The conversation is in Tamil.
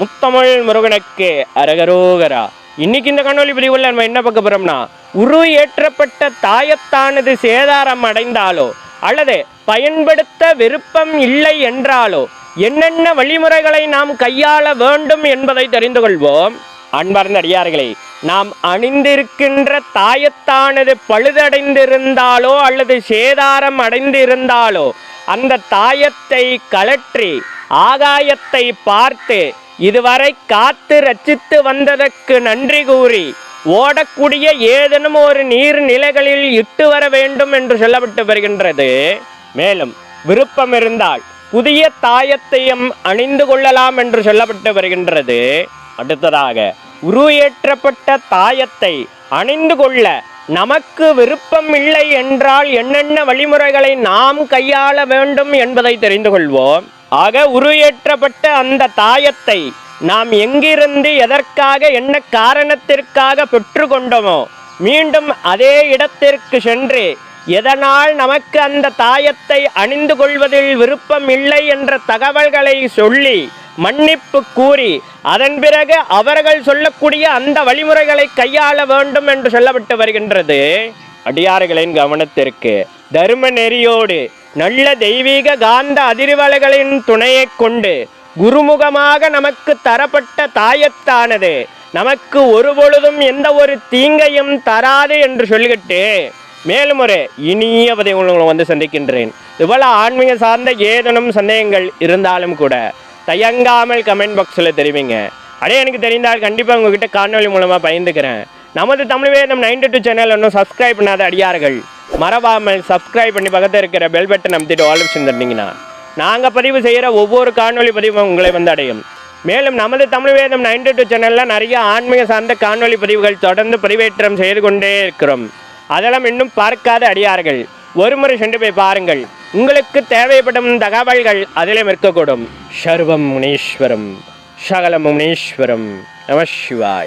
முத்தமிழ் முருகனுக்கு அரகரோகரா. இன்னைக்கு இந்த கண்ணொலி பதிவுல நம்ம என்ன பார்க்க போறோம்னா உரு ஏற்றப்பட்ட தாயத்தானது சேதாரம் அடைந்தாலோ அல்லது பயன்படுத்த விருப்பம் இல்லை என்றாலோ என்னென்ன வழிமுறைகளை நாம் கையாள வேண்டும் என்பதை தெரிந்து கொள்வோம். அன்பார்ந்த அடியார்களே நாம் அணிந்திருக்கின்ற தாயத்தானது பழுதடைந்திருந்தாலோ அல்லது சேதாரம் அடைந்திருந்தாலோ அந்த தாயத்தை கழற்றி ஆகாயத்தை பார்த்து இதுவரை காத்து ரச்சித்து வந்ததற்கு நன்றி கூறி ஓடக்கூடிய ஏதேனும் ஒரு நீர்நிலைகளில் இட்டு வர வேண்டும் என்று சொல்லப்பட்டு வருகின்றது. மேலும் விருப்பம் இருந்தால் புதிய தாயத்தையும் அணிந்து கொள்ளலாம் என்று சொல்லப்பட்டு வருகின்றது. அடுத்ததாக உருவேற்றப்பட்ட தாயத்தை அணிந்து கொள்ள நமக்கு விருப்பம் இல்லை என்றால் என்னென்ன வழிமுறைகளை நாம் கையாள வேண்டும் என்பதை தெரிந்து கொள்வோம். ஆக உருவேற்றப்பட்ட அந்த தாயத்தை நாம் எங்கிருந்து எதற்காக என்ன காரணத்திற்காக பெற்றுக்கொண்டோமோ மீண்டும் அதே இடத்திற்கு சென்று எதனால் நமக்கு அந்த தாயத்தை அணிந்து கொள்வதில் விருப்பம் இல்லை என்ற தகவல்களை சொல்லி மன்னிப்பு கூறி அதன் பிறகு அவர்கள் சொல்லக்கூடிய அந்த வழிமுறைகளை கையாள வேண்டும் என்று சொல்லப்பட்டு வருகின்றது. அடியார்களின் கவனத்திற்கு தர்ம நெறியோடு நல்ல தெய்வீக காந்த அதிர்வலைகளின் துணையைக் கொண்டு குருமுகமாக நமக்கு தரப்பட்ட தாயத்தானது. நமக்கு ஒரு பொழுதும் எந்த ஒரு தீங்கையும் தராது என்று சொல்லிக்கிட்டு மேலும் ஒரு இனிய பதிவு உங்களை வந்து சந்திக்கின்றேன். இதுபோல் ஆன்மீக சார்ந்த ஏதேனும் சந்தேகங்கள் இருந்தாலும் கூட தயங்காமல் கமெண்ட் பாக்ஸில் தெரிவிங்க. அடே எனக்கு தெரிந்தால் கண்டிப்பாக உங்ககிட்ட காணொலி மூலமாக பயந்துக்கிறேன். நமது Tamil Vedham ninety two channel இன்னும் சப்ஸ்கிரைப் பண்ணாத அடியார்கள். மறவாமல் சப்ஸ்கிரைப் பண்ணி பக்கத்தில் இருக்கிற பெல் பட்டன் அமைத்திட்டு ஆல் ஆப்ஷன் நாங்கள் பதிவு செய்கிற ஒவ்வொரு காணொலி பதிவும் உங்களை வந்து அடையும். மேலும் நமது தமிழ் வேதம் நைன்டி டூ சேனலில் நிறைய ஆன்மீக சார்ந்த காணொலி பதிவுகள் தொடர்ந்து பதிவேற்றம் செய்து கொண்டே இருக்கிறோம். அதெல்லாம் இன்னும் பார்க்காத அடியார்கள். ஒருமுறை சென்று போய் பாருங்கள். உங்களுக்கு தேவைப்படும் தகவல்கள் அதிலும் இருக்கக்கூடும். சர்வம் முனீஸ்வரம். சகல முனீஸ்வரம். நம சிவாய.